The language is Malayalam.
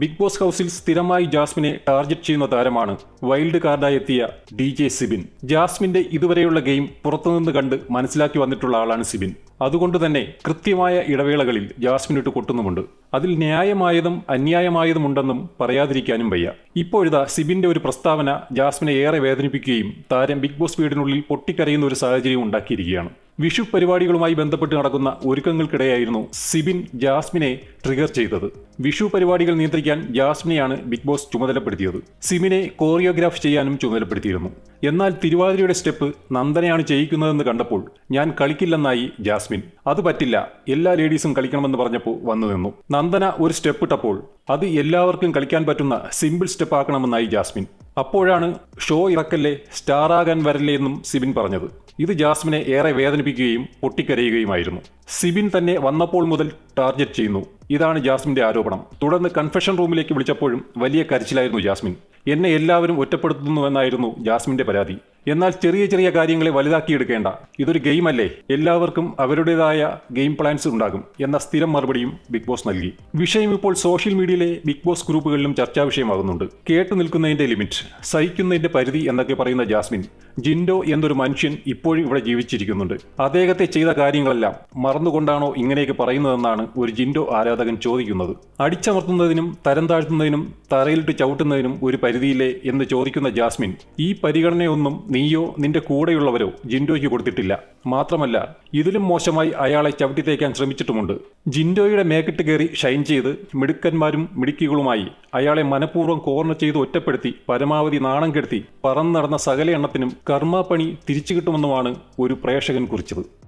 ബിഗ് ബോസ് ഹൗസിൽ സ്ഥിരമായി ജാസ്മിനെ ടാർഗറ്റ് ചെയ്യുന്ന താരമാണ് വൈൽഡ് കാർഡായി എത്തിയ ഡി ജെ സിബിൻ. ജാസ്മിന്റെ ഇതുവരെയുള്ള ഗെയിം പുറത്തുനിന്ന് കണ്ട് മനസ്സിലാക്കി വന്നിട്ടുള്ള ആളാണ് സിബിൻ. അതുകൊണ്ട് തന്നെ കൃത്യമായ ഇടവേളകളിൽ ജാസ്മിനിട്ട് കൊട്ടുന്നുമുണ്ട്. അതിൽ ന്യായമായതും അന്യായമായതും ഉണ്ടെന്നും പറയാതിരിക്കാനും വയ്യ. ഇപ്പോഴിതാ സിബിന്റെ ഒരു പ്രസ്താവന ജാസ്മിനെ ഏറെ വേദനിപ്പിക്കുകയും താരം ബിഗ് ബോസ് വീടിനുള്ളിൽ പൊട്ടിക്കരയുന്ന ഒരു സാഹചര്യം ഉണ്ടാക്കിയിരിക്കുകയാണ്. വിഷു പരിപാടികളുമായി ബന്ധപ്പെട്ട് നടക്കുന്ന ഒരുക്കങ്ങൾക്കിടെയായിരുന്നു സിബിൻ ജാസ്മിനെ ട്രിഗർ ചെയ്തത്. വിഷു പരിപാടികൾ നിയന്ത്രിക്കാൻ ജാസ്മിനെയാണ് ബിഗ് ബോസ് ചുമതലപ്പെടുത്തിയത്. സിബിനെ കോറിയോഗ്രാഫ് ചെയ്യാനും ചുമതലപ്പെടുത്തിയിരുന്നു. എന്നാൽ തിരുവാതിരയുടെ സ്റ്റെപ്പ് നന്ദനയാണ് ചെയ്യിക്കുന്നതെന്ന് കണ്ടപ്പോൾ ഞാൻ കളിക്കില്ലെന്നായി ജാസ്മിൻ. അത് പറ്റില്ല എല്ലാ ലേഡീസും കളിക്കണമെന്ന് പറഞ്ഞപ്പോൾ വന്നു നിന്നു. നന്ദന ഒരു സ്റ്റെപ്പ് ഇട്ടപ്പോൾ അത് എല്ലാവർക്കും കളിക്കാൻ പറ്റുന്ന സിമ്പിൾ സ്റ്റെപ്പ് ആക്കണമെന്നായി ജാസ്മിൻ. അപ്പോഴാണ് ഷോ ഇറക്കല്ലേ സ്റ്റാറാകാൻ വരല്ലേ എന്നും സിബിൻ പറഞ്ഞത്. ഇത് ജാസ്മിനെ ഏറെ വേദനിപ്പിക്കുകയും പൊട്ടിക്കരയുകയുമായിരുന്നു. സിബിൻ തന്നെ വന്നപ്പോൾ മുതൽ ടാർഗറ്റ് ചെയ്യുന്നു. ഇതാണ് ജാസ്മിന്റെ ആരോപണം. തുടർന്ന് കൺഫെഷൻ റൂമിലേക്ക് വിളിച്ചപ്പോഴും വലിയ കരച്ചിലായിരുന്നു ജാസ്മിൻ. എന്നെ എല്ലാവരും ഒറ്റപ്പെടുത്തുന്നുവെന്നായിരുന്നു ജാസ്മിന്റെ പരാതി. എന്നാൽ ചെറിയ ചെറിയ കാര്യങ്ങളെ വലുതാക്കിയെടുക്കേണ്ട. ഇതൊരു ഗെയിം അല്ലേ എല്ലാവർക്കും അവരുടേതായ ഗെയിം പ്ലാൻസ് ഉണ്ടാകും എന്ന സ്ഥിരം മറുപടിയും ബിഗ് ബോസ് നൽകി. വിഷയം ഇപ്പോൾ സോഷ്യൽ മീഡിയയിലെ ബിഗ് ബോസ് ഗ്രൂപ്പുകളിലും ചർച്ചാ വിഷയമാകുന്നുണ്ട്. കേട്ടു നിൽക്കുന്നതിന്റെ ലിമിറ്റ് സഹിക്കുന്നതിന്റെ പരിധി എന്നൊക്കെ പറയുന്ന ജാസ്മിൻ ജിൻഡോ എന്നൊരു മനുഷ്യൻ ഇപ്പോഴും ഇവിടെ ജീവിച്ചിരിക്കുന്നുണ്ട്. അദ്ദേഹത്തെ ചെയ്ത കാര്യങ്ങളെല്ലാം മറന്നുകൊണ്ടാണോ ഇങ്ങനെയൊക്കെ പറയുന്നതെന്നാണ് ഒരു ജിൻഡോ ആരാധകൻ ചോദിക്കുന്നത്. അടിച്ചമർത്തുന്നതിനും തരം താഴ്ത്തുന്നതിനും തറയിലിട്ട് ചവിട്ടുന്നതിനും ഒരു പരിധിയില്ലേ എന്ന് ചോദിക്കുന്ന ജാസ്മിൻ ഈ പരിഗണനയൊന്നും നീയോ നിന്റെ കൂടെയുള്ളവരോ ജിൻഡോയ്ക്ക് കൊടുത്തിട്ടില്ല. മാത്രമല്ല ഇതിലും മോശമായി അയാളെ ചവിട്ടി തേക്കാൻ ശ്രമിച്ചിട്ടുമുണ്ട്. ജിൻഡോയുടെ മേക്കിട്ട് കയറി ഷൈൻ ചെയ്ത് മിടുക്കന്മാരും മിടുക്കികളുമായി അയാളെ മനഃപൂർവം കോർണർ ചെയ്ത് ഒറ്റപ്പെടുത്തി പരമാവധി നാണം കെടുത്തി പറന്നു നടന്ന സകല എണ്ണത്തിനും കർമ്മപ്പണി തിരിച്ചു കിട്ടുമെന്നുമാണ് ഒരു പ്രേക്ഷകൻ കുറിച്ചത്.